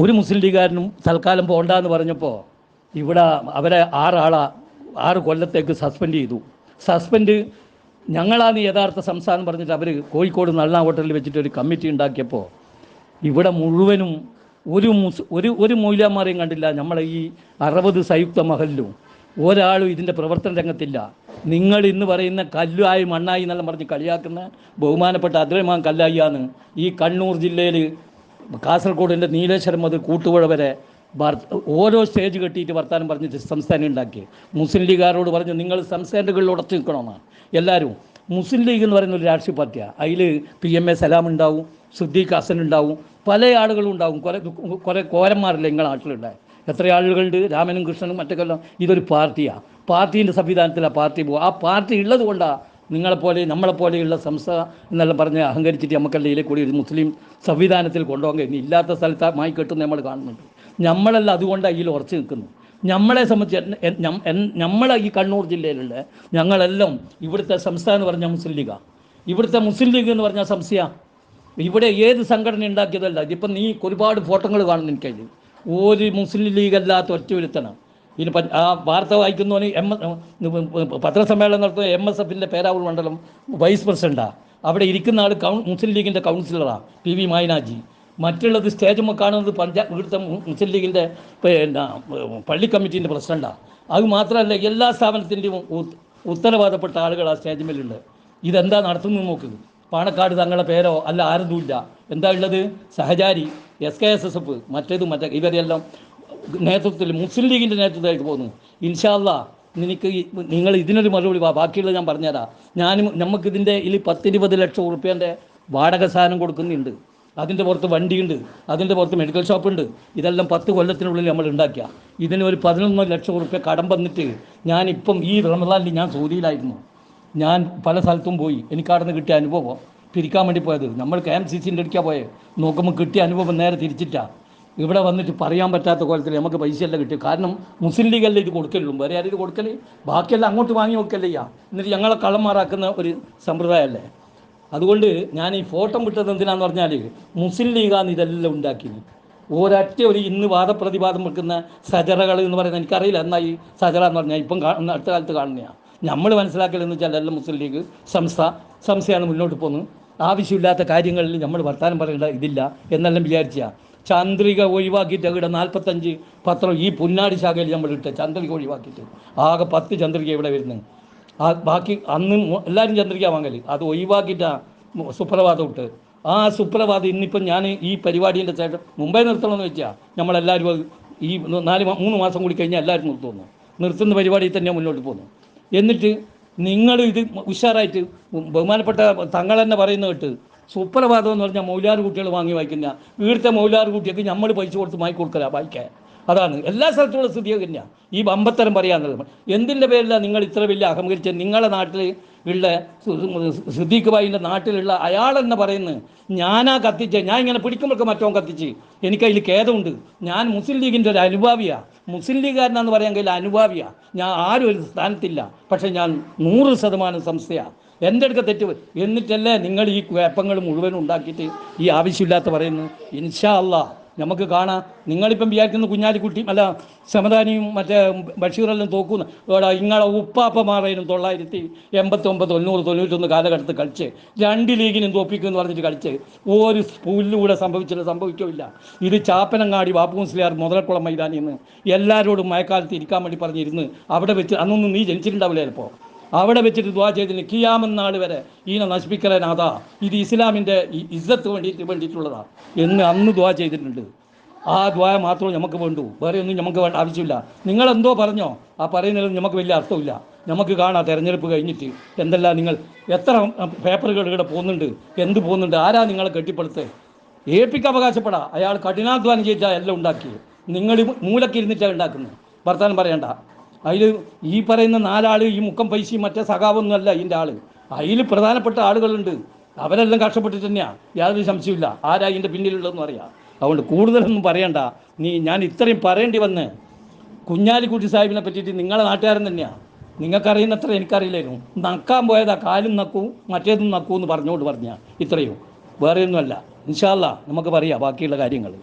ഒരു മുസ്ലിം ലീഗുകാരനും തൽക്കാലം പോകണ്ട എന്ന് പറഞ്ഞപ്പോൾ ഇവിടെ അവരെ ആറാളാ ആറ് കൊല്ലത്തേക്ക് സസ്പെൻഡ് ചെയ്തു. സസ്പെൻഡ് ഞങ്ങളാണ് യഥാർത്ഥ സംസ്ഥാനം പറഞ്ഞിട്ട് അവർ കോഴിക്കോട് നല്ല ഹോട്ടലിൽ വെച്ചിട്ട് ഒരു കമ്മിറ്റി ഉണ്ടാക്കിയപ്പോൾ ഇവിടെ മുഴുവനും ഒരു മുസ് ഒരു ഒരു മൂല്യന്മാരെയും കണ്ടില്ല. നമ്മളെ ഈ അറുപത് സംയുക്ത മഹലിലും ഒരാളും ഇതിന്റെ പ്രവർത്തന രംഗത്തില്ല. നിങ്ങൾ ഇന്ന് പറയുന്ന കല്ലുമായി മണ്ണായി എന്നെല്ലാം പറഞ്ഞ് കളിയാക്കുന്ന ബഹുമാനപ്പെട്ട അദ്രമാൻ കല്ലായിയാണ് ഈ കണ്ണൂർ ജില്ലയിൽ കാസർഗോഡിന്റെ നീലേശ്വരം മുതൽ കൂട്ടുപുഴ വരെ ഓരോ സ്റ്റേജ് കെട്ടിയിട്ട് വർത്താനം പറഞ്ഞിട്ട് സംസ്ഥാനം ഉണ്ടാക്കി മുസ്ലിം ലീഗുകാരോട് പറഞ്ഞു നിങ്ങൾ സംസ്ഥാനങ്ങളിൽ ഉടച്ചു നിൽക്കണമെന്നാണ് എല്ലാവരും മുസ്ലിം ലീഗ് എന്ന് പറയുന്ന ഒരു രാഷ്ട്രീയ പാർട്ടിയാണ് അതിൽ പി എം എ സലാം ഉണ്ടാവും സുദ്ദീഖ് ഹസൻ ഉണ്ടാവും പല ആളുകളും ഉണ്ടാവും. കുറേ കുറേ കോരന്മാരല്ലേ നിങ്ങളെ നാട്ടിലുണ്ടായി? എത്ര ആളുകളുണ്ട്? രാമനും കൃഷ്ണനും മറ്റൊക്കെ ഇതൊരു പാർട്ടിയാണ് പാർട്ടീന്റെ സംവിധാനത്തിൽ ആ പാർട്ടി പോകും ആ പാർട്ടി ഉള്ളത് കൊണ്ടാണ് നിങ്ങളെപ്പോലെ നമ്മളെപ്പോലെയുള്ള സംസ്ഥ എന്നെല്ലാം പറഞ്ഞ് അഹങ്കരിച്ചിട്ട് നമുക്കെല്ലാം ഇതിലെ കൂടി ഒരു മുസ്ലിം സംവിധാനത്തിൽ കൊണ്ടുപോകാൻ കഴിഞ്ഞു ഇല്ലാത്ത സ്ഥലത്ത് മായി കെട്ടുന്ന നമ്മൾ കാണുന്നുണ്ട്. നമ്മളെല്ലാം അതുകൊണ്ട് അതിൽ ഉറച്ചു നിൽക്കുന്നു. നമ്മളെ സംബന്ധിച്ച് നമ്മളെ ഈ കണ്ണൂർ ജില്ലയിലുള്ള ഞങ്ങളെല്ലാം ഇവിടുത്തെ സംസ്ഥാനം എന്ന് പറഞ്ഞാൽ മുസ്ലിം ലീഗാണ് ഇവിടുത്തെ മുസ്ലിം ലീഗ് എന്ന് പറഞ്ഞാൽ സംശയ ഇവിടെ ഏത് സംഘടന ഉണ്ടാക്കിയതല്ല. ഇതിപ്പം നീ ഒരുപാട് ഫോട്ടോകൾ കാണുന്നു എനിക്കതിൽ. ഒരു മുസ്ലിം ലീഗ് അല്ലാത്ത ഒറ്റ ഒരുത്തണം പ- ആ വാർത്ത വായിക്കുന്നവന് എം പത്രസമ്മേളനം നടത്തുന്ന എം എസ് എഫിന്റെ പേരാവൂർ മണ്ഡലം വൈസ് പ്രസിഡന്റാണ് അവിടെ ഇരിക്കുന്ന ആൾ കൗ മുസ്ലിം ലീഗിന്റെ കൗൺസിലറാണ് പി വി മായനാജി. മറ്റുള്ളത് സ്റ്റേജുമ്പോൾ കാണുന്നത് പഞ്ചാബ് ഇവിടുത്തെ മുസ്ലിം ലീഗിന്റെ പിന്നെ പള്ളി കമ്മിറ്റീന്റെ പ്രസിഡന്റാണ് അത് മാത്രമല്ല എല്ലാ സ്ഥാപനത്തിന്റെയും ഉത്തരവാദപ്പെട്ട ആളുകൾ ആ സ്റ്റേജിന്മേലുണ്ട് ഇതെന്താ നടത്തുന്നത് നോക്ക്. പാണക്കാട് തങ്ങളുടെ പേരോ അല്ല ആരതുമില്ല എന്താ ഉള്ളത്? സഹചാരി S K S S F മറ്റേത് മറ്റേ ഇവരെല്ലാം നേതൃത്വത്തിൽ മുസ്ലിം ലീഗിന്റെ നേതൃത്വമായിട്ട് പോകുന്നു. ഇൻഷാല്ല നിനക്ക് നിങ്ങൾ ഇതിനൊരു മറുപടി ബാക്കിയുള്ളത് ഞാൻ പറഞ്ഞുതരാം. ഞാനും നമുക്കിതിന്റെ ഇതിൽ പത്തിരുപത് ലക്ഷം ഉറുപ്പ്യന്റെ വാടക സാധനം കൊടുക്കുന്നുണ്ട്. അതിന്റെ പുറത്ത് വണ്ടിയുണ്ട്. അതിന്റെ പുറത്ത് മെഡിക്കൽ ഷോപ്പുണ്ട് ഇതെല്ലാം പത്ത് കൊല്ലത്തിനുള്ളിൽ നമ്മൾ ഉണ്ടാക്കിയ. ഇതിന് ഒരു പതിനൊന്ന് ലക്ഷം ഉറുപ്പ്യ കടം വന്നിട്ട് ഞാനിപ്പം ഈ റമദാനിൽ ഞാൻ സൗദിയിലായിരുന്നു. ഞാൻ പല സ്ഥലത്തും പോയി. എനിക്ക് അവിടെ നിന്ന് കിട്ടിയ അനുഭവം. പിരിക്കാൻ വേണ്ടി പോയത്. നമ്മൾ കെ എം സി സിന്റെ അടുക്കാൻ പോയത് നോക്കുമ്പോൾ കിട്ടിയ അനുഭവം നേരെ തിരിച്ചിട്ടാണ് ഇവിടെ വന്നിട്ട് പറയാൻ പറ്റാത്ത കോലത്തിൽ നമുക്ക് പൈസയല്ല കിട്ടി. കാരണം മുസ്ലിം ലീഗല്ലേ ഇത് കൊടുക്കലുള്ളൂ. വേറെ ആരും ഇത് കൊടുക്കൽ? ബാക്കിയെല്ലാം അങ്ങോട്ട് വാങ്ങി വെക്കല്ലേ എന്നിട്ട് ഞങ്ങളെ കള്ളന്മാരാക്കുന്ന ഒരു സമ്പ്രദായമല്ലേ? അതുകൊണ്ട് ഞാൻ ഈ ഫോട്ടോ വിട്ടത് എന്തിനാന്ന് പറഞ്ഞാൽ മുസ്ലിം ലീഗാണ് ഇതെല്ലാം ഉണ്ടാക്കിയത് ഒരൊറ്റ ഒരു ഇന്ന് വാദപ്രതിവാദം വെക്കുന്ന സജറകൾ എന്ന് പറയുന്നത് എനിക്കറിയില്ല. എന്നാ ഈ സജറ എന്ന് പറഞ്ഞാൽ ഇപ്പം അടുത്ത കാലത്ത് കാണുന്നതാണ് നമ്മൾ മനസ്സിലാക്കലെന്ന് വെച്ചാൽ എല്ലാം മുസ്ലിം ലീഗ് സംസ്ഥ സംസ്ഥയാണ് മുന്നോട്ട് പോകുന്നത് ആവശ്യമില്ലാത്ത കാര്യങ്ങളിൽ നമ്മൾ വർത്തമാനം പറയേണ്ട ഇതില്ല. എന്നെല്ലാം വിചാരിച്ച. ചന്ദ്രിക ഒഴിവാക്കിയിട്ട് ഇവിടെ നാൽപ്പത്തഞ്ച് പത്രം ഈ പുന്നാടി ശാഖയിൽ നമ്മൾ ഇട്ട് ചന്ദ്രിക ഒഴിവാക്കിയിട്ട്. ആകെ പത്ത് ചന്ദ്രിക ഇവിടെ വരുന്നത് ആ ബാക്കി അന്ന് എല്ലാവരും ചന്ദ്രിക വാങ്ങൽ അത് ഒഴിവാക്കിയിട്ടാണ് സുപ്രഭാതം ഇട്ട്. ആ സുപ്രഭാതം ഇന്നിപ്പം ഞാൻ ഈ പരിപാടീന്റെ സൈഡ് മുമ്പേ നിർത്തണമെന്ന് വെച്ചാൽ നമ്മളെല്ലാവരും അത് ഈ നാല് മൂന്ന് മാസം കൂടി കഴിഞ്ഞാൽ എല്ലാവരും നിർത്തുന്നു നിർത്തുന്ന പരിപാടി തന്നെ മുന്നോട്ട് പോകുന്നു. എന്നിട്ട് നിങ്ങൾ ഇത് ഉഷാറായിട്ട് ബഹുമാനപ്പെട്ട തങ്ങൾ തന്നെ പറയുന്ന കേട്ട് സുപ്രഭാതം എന്ന് പറഞ്ഞാൽ മൗലാർ കുട്ടികൾ വാങ്ങി വായിക്കുന്ന വീടത്തെ മൗലാർ കുട്ടിയൊക്കെ നമ്മൾ പൈസ കൊടുത്ത് വാങ്ങി കൊടുക്കല വായിക്കാൻ. അതാണ്. എല്ലാ സ്ഥലത്തുള്ള സ്ഥിതി തന്നെയാണ് ഈ അമ്പത്തരം പറയാന്നുള്ളത്. എന്തിന്റെ പേരിലാണ് നിങ്ങൾ ഇത്ര വലിയ അഹങ്കരിച്ച് നിങ്ങളുടെ നാട്ടിൽ ഉള്ള സിദ്ദീഖ് ഭായിന്റെ നാട്ടിലുള്ള അയാൾ അയാളെന്നെ പറയുന്നത് ഞാനാ കത്തിച്ച് ഞാൻ ഇങ്ങനെ പിടിക്കുമ്പോഴൊക്കെ മറ്റോ കത്തിച്ച്. എനിക്കതിൽ ഖേദമുണ്ട്. ഞാൻ മുസ്ലിം ലീഗിന്റെ ഒരു അനുഭാവിയാണ് മുസ്ലിം ലീഗുകാരനാന്ന് പറയാൻ കഴിയില്ല അനുഭാവിയാണ് ഞാൻ ആരും ഒരു സ്ഥാനത്തില്ല. പക്ഷേ ഞാൻ നൂറ് ശതമാനം സംസ്ഥയാണ് എന്റെ അടുക്ക തെറ്റ് എന്നിട്ടല്ലേ നിങ്ങൾ ഈ കുഴപ്പങ്ങൾ മുഴുവൻ ഉണ്ടാക്കിയിട്ട് ഈ ആവശ്യമില്ലാത്ത പറയുന്നു ഇൻഷാ അല്ലാ നമുക്ക് കാണാം. നിങ്ങളിപ്പം വിചാരിക്കുന്ന കുഞ്ഞാലിക്കുട്ടി അല്ല സമദാനിയും മറ്റേ ബഷീറെല്ലാം തോക്കുന്ന ഇങ്ങളെ ഉപ്പാപ്പമാറേനും തൊള്ളായിരത്തി എൺപത്തി ഒമ്പത് തൊണ്ണൂറ് തൊണ്ണൂറ്റൊന്ന് കാലഘട്ടത്തിൽ കളിച്ച് രണ്ട് ലീഗിനും തോപ്പിക്കുമെന്ന് പറഞ്ഞിട്ട് കളിച്ച് ഒരു പുല്ലുകൂടെ സംഭവിച്ചില്ല സംഭവിക്കില്ല ഇത് ചാപ്പനങ്ങാടി ബാപ്പു മുസ്ലിയാർ മുതലക്കുളം മൈതാനിന്ന് നിന്ന് എല്ലാവരോടും മഴക്കാലത്ത് ഇരിക്കാൻ വേണ്ടി പറഞ്ഞിരുന്ന് അവിടെ വെച്ച് അന്നൊന്നും നീ ജനിച്ചിട്ടുണ്ടാവില്ല ചിലപ്പോൾ അവിടെ വെച്ചിട്ട് ദ്വാ ചെയ്തിന് കിയാമെന്നാൾ വരെ ഈനെ നശിപ്പിക്കലാനാഥാ ഇത് ഇസ്ലാമിന്റെ ഇജ്ജത്ത് വേണ്ടിയിട്ട് വേണ്ടിയിട്ടുള്ളതാണ് എന്ന് അന്ന് ദ്വാ ചെയ്തിട്ടുണ്ട്. ആ ദ്വായ മാത്രമേ നമുക്ക് വേണ്ടൂ. വേറെ ഒന്നും നമുക്ക് വേണ്ട ആവശ്യമില്ല. നിങ്ങളെന്തോ പറഞ്ഞോ? ആ പറയുന്നതിൽ നമുക്ക് വലിയ അർത്ഥമില്ല. നമുക്ക് കാണാം തെരഞ്ഞെടുപ്പ് കഴിഞ്ഞിട്ട് എന്തെല്ലാം നിങ്ങൾ എത്ര പേപ്പറുകൾ ഇവിടെ പോകുന്നുണ്ട് എന്ത് പോകുന്നുണ്ട് ആരാ നിങ്ങളെ കെട്ടിപ്പടുത്ത്? ഏൽപ്പിക്ക് അവകാശപ്പെടാം. അയാൾ കഠിനാധ്വാനം ചെയ്താൽ എല്ലാം ഉണ്ടാക്കി. നിങ്ങൾ മൂലക്കിരുന്നിട്ടാണ് ഉണ്ടാക്കുന്നത്. വർത്താനം പറയണ്ട. അതിൽ ഈ പറയുന്ന നാലാൾ ഈ മുക്കം പൈസയും മറ്റേ സഖാവൊന്നും അല്ല ഇതിന്റെ ആൾ അതിൽ പ്രധാനപ്പെട്ട ആളുകളുണ്ട്. അവരെല്ലാം കഷ്ടപ്പെട്ടിട്ട് തന്നെയാണ് യാതൊരു സംശയമില്ല ആരാ ഇതിന്റെ പിന്നിലുള്ളതെന്ന് അറിയാം. അതുകൊണ്ട് കൂടുതലൊന്നും പറയണ്ട. നീ ഞാൻ ഇത്രയും പറയേണ്ടി വന്ന് കുഞ്ഞാലിക്കുട്ടി സാഹിബിനെ പറ്റിയിട്ട് നിങ്ങളെ നാട്ടുകാരൻ തന്നെയാണ് നിങ്ങൾക്കറിയുന്നത്ര എനിക്കറിയില്ലായിരുന്നു. നക്കാൻ പോയതാ. കാലും നക്കൂ മറ്റേതും നക്കൂ എന്ന് പറഞ്ഞുകൊണ്ട് പറഞ്ഞാൽ ഇത്രയും വേറെയൊന്നുമല്ല. ഇൻഷാല്ല നമുക്ക് പറയാം ബാക്കിയുള്ള കാര്യങ്ങൾ